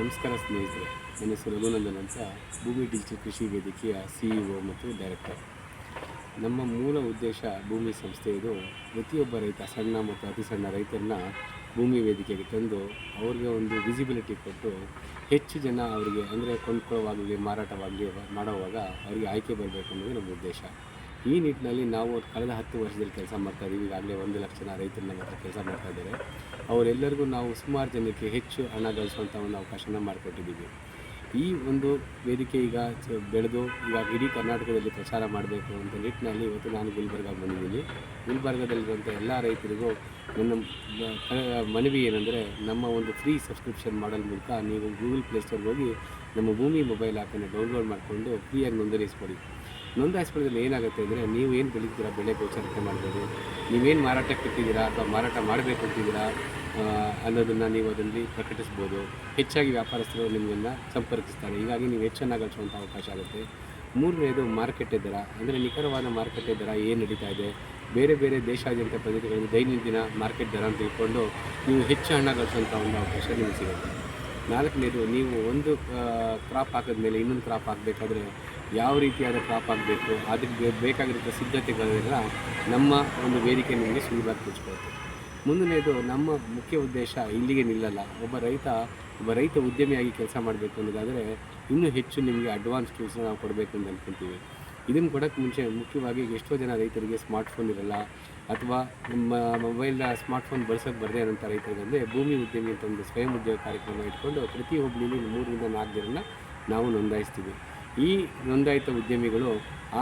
ನಮಸ್ಕಾರ ಸ್ನೇಹಿತರೆ. ನನ್ನ ಹೆಸರು ರಘುನಂದನ್ ಅಂತ ಭೂಮಿ ಡಿಜಿಟಲ್ ಕೃಷಿ ವೇದಿಕೆಯ ಸಿಇಒ ಮತ್ತು ಡೈರೆಕ್ಟರ್. ನಮ್ಮ ಮೂಲ ಉದ್ದೇಶ ಭೂಮಿ ಸಂಸ್ಥೆ ಇದು. ಪ್ರತಿಯೊಬ್ಬ ರೈತ, ಸಣ್ಣ ಮತ್ತು ಅತಿ ಸಣ್ಣ ರೈತರನ್ನ ಭೂಮಿ ವೇದಿಕೆಗೆ ತಂದು ಅವ್ರಿಗೆ ಒಂದು ವಿಸಿಬಿಲಿಟಿ ಕೊಟ್ಟು ಹೆಚ್ಚು ಜನ ಅವರಿಗೆ ಅಂದರೆ ಕೊಂಡ್ಕೊಳ್ಳೋವಾಗಲಿ ಮಾರಾಟವಾಗಲಿ ಮಾಡುವಾಗ ಅವರಿಗೆ ಆಯ್ಕೆ ಬರಬೇಕು ಅನ್ನೋದು ನಮ್ಮ ಉದ್ದೇಶ. ಈ ನಿಟ್ಟಿನಲ್ಲಿ ನಾವು ಕಳೆದ ಹತ್ತು ವರ್ಷದಲ್ಲಿ ಕೆಲಸ ಮಾಡ್ತಾ ಇದ್ದೀವಿ. ಈಗಾಗಲೇ ಒಂದು ಲಕ್ಷ ಜನ ರೈತರು ನಮ್ಮ ಹತ್ರ ಕೆಲಸ ಮಾಡ್ತಾ ಇದ್ದಾರೆ. ಅವರೆಲ್ಲರಿಗೂ ನಾವು ಸುಮಾರು ಜನಕ್ಕೆ ಹೆಚ್ಚು ಹಣ ಗಳಿಸುವಂಥ ಒಂದು ಅವಕಾಶನ ಮಾಡಿಕೊಟ್ಟಿದ್ದೀವಿ. ಈ ಒಂದು ವೇದಿಕೆ ಈಗ ಬೆಳೆದು ಈಗ ಇಡೀ ಕರ್ನಾಟಕದಲ್ಲಿ ಪ್ರಚಾರ ಮಾಡಬೇಕು ಅಂತ ನಿಟ್ಟಿನಲ್ಲಿ ಇವತ್ತು ನಾನು ಗುಲ್ಬರ್ಗ ಬಂದಿದ್ದೀನಿ. ಗುಲ್ಬರ್ಗದಲ್ಲಿರುವಂಥ ಎಲ್ಲ ರೈತರಿಗೂ ನನ್ನ ಮನವಿ ಏನಂದರೆ ನಮ್ಮ ಒಂದು ಫ್ರೀ ಸಬ್ಸ್ಕ್ರಿಪ್ಷನ್ ಮಾಡಲ್ ಮೂಲಕ ನೀವು ಗೂಗಲ್ ಪ್ಲೇ ಸ್ಟೋರ್ಗೆ ಹೋಗಿ ನಮ್ಮ ಭೂಮಿ ಮೊಬೈಲ್ ಆ್ಯಪನ್ನು ಡೌನ್ಲೋಡ್ ಮಾಡಿಕೊಂಡು ಫ್ರೀಯಾಗಿ ನೋಂದಣಿಸ್ಕೊಳ್ಳಿ ನೋಂದಾಯಿಸ್ಕೊಳ್ಳೋದ್ರಲ್ಲಿ ಏನಾಗುತ್ತೆ ಅಂದರೆ ನೀವು ಏನು ಬೆಳೀತೀರಾ ಬೆಳೆ ಗೋಚರತೆ ಮಾಡ್ಬೋದು. ನೀವೇನು ಮಾರಾಟಕ್ಕೆ ಇಟ್ಟಿದ್ದೀರಾ ಅಥವಾ ಮಾರಾಟ ಮಾಡಬೇಕು ಅಂತಿದ್ದೀರಾ? ಅನ್ನೋದನ್ನು ನೀವು ಅದರಲ್ಲಿ ಪ್ರಕಟಿಸ್ಬೋದು. ಹೆಚ್ಚಾಗಿ ವ್ಯಾಪಾರಸ್ಥರು ನಿಮ್ಮನ್ನು ಸಂಪರ್ಕಿಸ್ತಾರೆ. ಹೀಗಾಗಿ ನೀವು ಹೆಚ್ಚನ್ನು ಗಳಿಸುವಂಥ ಅವಕಾಶ ಆಗುತ್ತೆ. ಮೂರನೇದು ಮಾರುಕಟ್ಟೆ ದರ. ಅಂದರೆ ನಿಖರವಾದ ಮಾರುಕಟ್ಟೆ ದರ ಏನು ನಡೀತಾ ಇದೆ? ಬೇರೆ ಬೇರೆ ದೇಶಾದ್ಯಂತ ಪ್ರದೇಶಗಳಲ್ಲಿ ದೈನಂದಿನ ಮಾರ್ಕೆಟ್ ದರ ಅಂತ ತಿಳ್ಕೊಂಡು ನೀವು ಹೆಚ್ಚು ಹಣ ಗಳಿಸುವಂಥ ಒಂದು ಅವಕಾಶ ನಿಮಗೆ ಸಿಗುತ್ತೆ. ನಾಲ್ಕನೇದು ನೀವು ಒಂದು ಕ್ರಾಪ್ ಹಾಕಿದ್ಮೇಲೆ ಇನ್ನೊಂದು ಕ್ರಾಪ್ ಹಾಕಬೇಕಾದ್ರೆ ಯಾವ ರೀತಿಯಾದ ಕ್ರಾಪ್ ಆಗಬೇಕು, ಅದಕ್ಕೆ ಬೇಕಾಗಿರುತ್ತೆ ಬೇಕಾಗಿರೋ ಸಿದ್ಧತೆಗಳೆಲ್ಲ ನಮ್ಮ ಒಂದು ವೇದಿಕೆ ನಿಮಗೆ ಸುಲಭವಾಗಿ ತಿಳಿಸ್ಕೊಳ್ತೀವಿ ಮುಂದನೇದು ನಮ್ಮ ಮುಖ್ಯ ಉದ್ದೇಶ ಇಲ್ಲಿಗೆ ನಿಲ್ಲಲ್ಲ. ಒಬ್ಬ ರೈತ ಒಬ್ಬ ರೈತ ಉದ್ಯಮಿಯಾಗಿ ಕೆಲಸ ಮಾಡಬೇಕು ಅನ್ನೋದಾದರೆ ಇನ್ನೂ ಹೆಚ್ಚು ನಿಮಗೆ ಅಡ್ವಾನ್ಸ್ ಟೂಲ್ಸ್ನ ನಾವು ಕೊಡಬೇಕು ಅಂತ ಅಂದ್ಕೊತೀವಿ ಇದನ್ನು ಕೊಡೋಕ್ಕೆ ಮುಂಚೆ ಮುಖ್ಯವಾಗಿ ಎಷ್ಟೋ ಜನ ರೈತರಿಗೆ ಸ್ಮಾರ್ಟ್ಫೋನ್ ಇರಲ್ಲ, ಅಥವಾ ನಿಮ್ಮ ಮೊಬೈಲ್ನ ಸ್ಮಾರ್ಟ್ಫೋನ್ ಬಳಸೋಕೆ ಬರದೇ ಇರೋಂಥ ರೈತರಿಗೆ ಭೂಮಿ ಉದ್ಯಮಿ ಅಂತ ಒಂದು ಸ್ವಯಂ ಉದ್ಯೋಗ ಕಾರ್ಯಕ್ರಮ ಇಟ್ಕೊಂಡು ಪ್ರತಿ ಹೋಬಳಿಲಿ ಮೂರರಿಂದ ನಾಲ್ಕು ಜನರನ್ನ ನಾವು ನೋಂದಾಯಿಸ್ತೀವಿ. ಈ ನೋಂದಾಯಿತ ಉದ್ಯಮಿಗಳು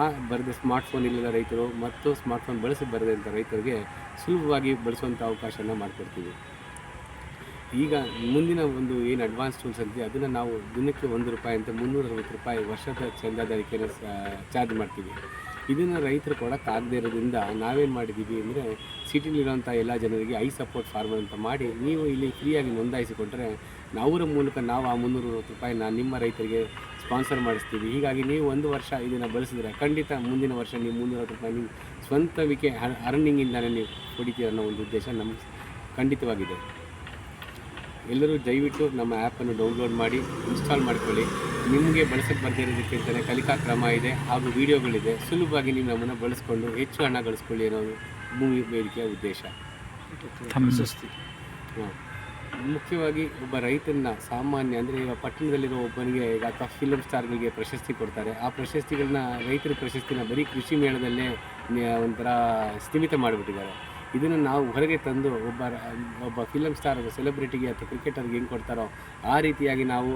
ಆ ಬರೆದ ಸ್ಮಾರ್ಟ್ಫೋನ್ ಇಲ್ಲದ ರೈತರು ಮತ್ತು ಸ್ಮಾರ್ಟ್ಫೋನ್ ಬಳಸಿ ಬರದಂಥ ರೈತರಿಗೆ ಸುಲಭವಾಗಿ ಬಳಸುವಂಥ ಅವಕಾಶನ ಮಾಡಿಕೊಡ್ತೀವಿ. ಈಗ ಮುಂದಿನ ಒಂದು ಏನು ಅಡ್ವಾನ್ಸ್ ಟೂಲ್ಸ್ ಅಂತೀವಿ ಅದನ್ನು ನಾವು ದಿನಕ್ಕೆ ಒಂದು ರೂಪಾಯಿ ಅಂತ ಮುನ್ನೂರ ಅರವತ್ತು ರೂಪಾಯಿ ವರ್ಷದ ಚಂದಾದಾರಿಕೆಯನ್ನು ಚಾರ್ಜ್ ಮಾಡ್ತೀವಿ. ಇದನ್ನು ರೈತರು ಕೊಡೋಕ್ಕಾಗದೇ ಇರೋದ್ರಿಂದ ನಾವೇನು ಮಾಡಿದ್ದೀವಿ ಅಂದರೆ ಸಿಟಿಲಿರೋಂಥ ಎಲ್ಲ ಜನರಿಗೆ ಐ ಸಪೋರ್ಟ್ ಫಾರ್ಮ್ ಅಂತ ಮಾಡಿ ನೀವು ಇಲ್ಲಿ ಫ್ರೀಯಾಗಿ ನೋಂದಾಯಿಸಿಕೊಂಡ್ರೆ ಅವರ ಮೂಲಕ ನಾವು ಆ ಮುನ್ನೂರ ಅರವತ್ತು ರೂಪಾಯಿನ ನಿಮ್ಮ ರೈತರಿಗೆ ಸ್ಪಾನ್ಸರ್ ಮಾಡಿಸ್ತೀವಿ. ಹೀಗಾಗಿ ನೀವು ಒಂದು ವರ್ಷ ಇದನ್ನು ಬಳಸಿದ್ರೆ ಖಂಡಿತ ಮುಂದಿನ ವರ್ಷ ನೀವು ಮುನ್ನೂರ ರೂಪಾಯಿ ನೀವು ಸ್ವಂತ ವಿಕೆ ಅರ್ನಿಂಗಿಂದಲೇ ನೀವು ಹೊಡಿತೀರ ಅನ್ನೋ ಒಂದು ಉದ್ದೇಶ ನಮ್ಮ ಖಂಡಿತವಾಗಿದೆ. ಎಲ್ಲರೂ ದಯವಿಟ್ಟು ನಮ್ಮ ಆ್ಯಪನ್ನು ಡೌನ್ಲೋಡ್ ಮಾಡಿ ಇನ್ಸ್ಟಾಲ್ ಮಾಡ್ಕೊಳ್ಳಿ. ನಿಮಗೆ ಬಳಸಕ್ಕೆ ಬರ್ತಿರೋದಕ್ಕಿಂತಲೇ ಕಲಿಕಾ ಕ್ರಮ ಇದೆ ಹಾಗೂ ವಿಡಿಯೋಗಳಿದೆ. ಸುಲಭವಾಗಿ ನೀವು ನಮ್ಮನ್ನು ಬಳಸ್ಕೊಂಡು ಹೆಚ್ಚು ಹಣ ಗಳಿಸ್ಕೊಳ್ಳಿ ಅನ್ನೋದು ಭೂಮಿ ಬೇಡಿಕೆಯ ಉದ್ದೇಶ. ಹಾಂ. ಮುಖ್ಯವಾಗಿ ಒಬ್ಬ ರೈತನ ಸಾಮಾನ್ಯ ಅಂದರೆ ಈಗ ಪಟ್ಟಣದಲ್ಲಿರೋ ಒಬ್ಬನಿಗೆ ಈಗ ಅಥವಾ ಫಿಲಮ್ ಸ್ಟಾರ್ಗಳಿಗೆ ಪ್ರಶಸ್ತಿ ಕೊಡ್ತಾರೆ. ಆ ಪ್ರಶಸ್ತಿಗಳನ್ನ ರೈತರ ಪ್ರಶಸ್ತಿನ ಬರೀ ಕೃಷಿ ಮೇಳದಲ್ಲೇ ಒಂಥರ ಸ್ಥಿಮಿತ ಮಾಡಿಬಿಟ್ಟಿದ್ದಾರೆ. ಇದನ್ನು ನಾವು ಹೊರಗೆ ತಂದು ಒಬ್ಬ ಒಬ್ಬ ಫಿಲಮ್ ಸ್ಟಾರ್ ಸೆಲೆಬ್ರಿಟಿಗೆ ಅಥವಾ ಕ್ರಿಕೆಟರ್ಗೆ ಹೆಂಗೆ ಕೊಡ್ತಾರೋ ಆ ರೀತಿಯಾಗಿ ನಾವು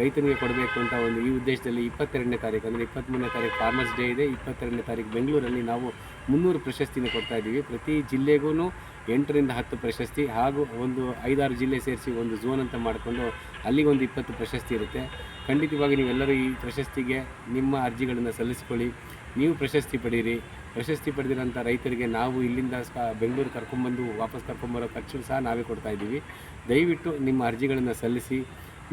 ರೈತನಿಗೆ ಕೊಡಬೇಕು ಅಂತ ಒಂದು ಈ ಉದ್ದೇಶದಲ್ಲಿ ಇಪ್ಪತ್ತೆರಡನೇ ತಾರೀಕು, ಅಂದರೆ ಇಪ್ಪತ್ತ್ಮೂರನೇ ತಾರೀಕು ಫಾರ್ಮರ್ಸ್ ಡೇ ಇದೆ. ಇಪ್ಪತ್ತೆರಡನೇ ತಾರೀಕು ಬೆಂಗಳೂರಲ್ಲಿ ನಾವು ಮುನ್ನೂರು ಪ್ರಶಸ್ತಿನ ಕೊಡ್ತಾ ಇದ್ದೀವಿ. ಪ್ರತಿ ಜಿಲ್ಲೆಗೂ ಎಂಟರಿಂದ ಹತ್ತು ಪ್ರಶಸ್ತಿ ಹಾಗೂ ಒಂದು ಐದಾರು ಜಿಲ್ಲೆ ಸೇರಿಸಿ ಒಂದು ಝೋನ್ ಅಂತ ಮಾಡಿಕೊಂಡು ಅಲ್ಲಿಗೊಂದು ಇಪ್ಪತ್ತು ಪ್ರಶಸ್ತಿ ಇರುತ್ತೆ. ಖಂಡಿತವಾಗಿ ನೀವೆಲ್ಲರೂ ಈ ಪ್ರಶಸ್ತಿಗೆ ನಿಮ್ಮ ಅರ್ಜಿಗಳನ್ನು ಸಲ್ಲಿಸ್ಕೊಳ್ಳಿ. ನೀವು ಪ್ರಶಸ್ತಿ ಪಡೀರಿ. ಪ್ರಶಸ್ತಿ ಪಡೆದಿರೋಂಥ ರೈತರಿಗೆ ನಾವು ಇಲ್ಲಿಂದ ಬೆಂಗಳೂರು ಕರ್ಕೊಂಬಂದು ವಾಪಸ್ ಕರ್ಕೊಂಬರೋ ಖರ್ಚು ಸಹ ನಾವೇ ಕೊಡ್ತಾ ಇದ್ದೀವಿ. ದಯವಿಟ್ಟು ನಿಮ್ಮ ಅರ್ಜಿಗಳನ್ನು ಸಲ್ಲಿಸಿ.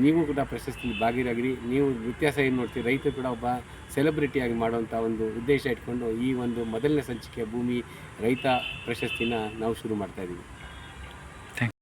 ನೀವು ಕೂಡ ಪ್ರಶಸ್ತಿಯಲ್ಲಿ ಭಾಗಿಯಾಗಿರಿ. ನೀವು ವ್ಯತ್ಯಾಸ ಏನು ನೋಡ್ತೀರಿ? ರೈತರು ಕೂಡ ಒಬ್ಬ ಸೆಲೆಬ್ರಿಟಿಯಾಗಿ ಮಾಡುವಂಥ ಒಂದು ಉದ್ದೇಶ ಇಟ್ಕೊಂಡು ಈ ಒಂದು ಮೊದಲನೇ ಸಂಚಿಕೆ ಭೂಮಿ ರೈತ ಪ್ರಶಸ್ತಿನ ನಾವು ಶುರು ಮಾಡ್ತಾ ಇದ್ದೀವಿ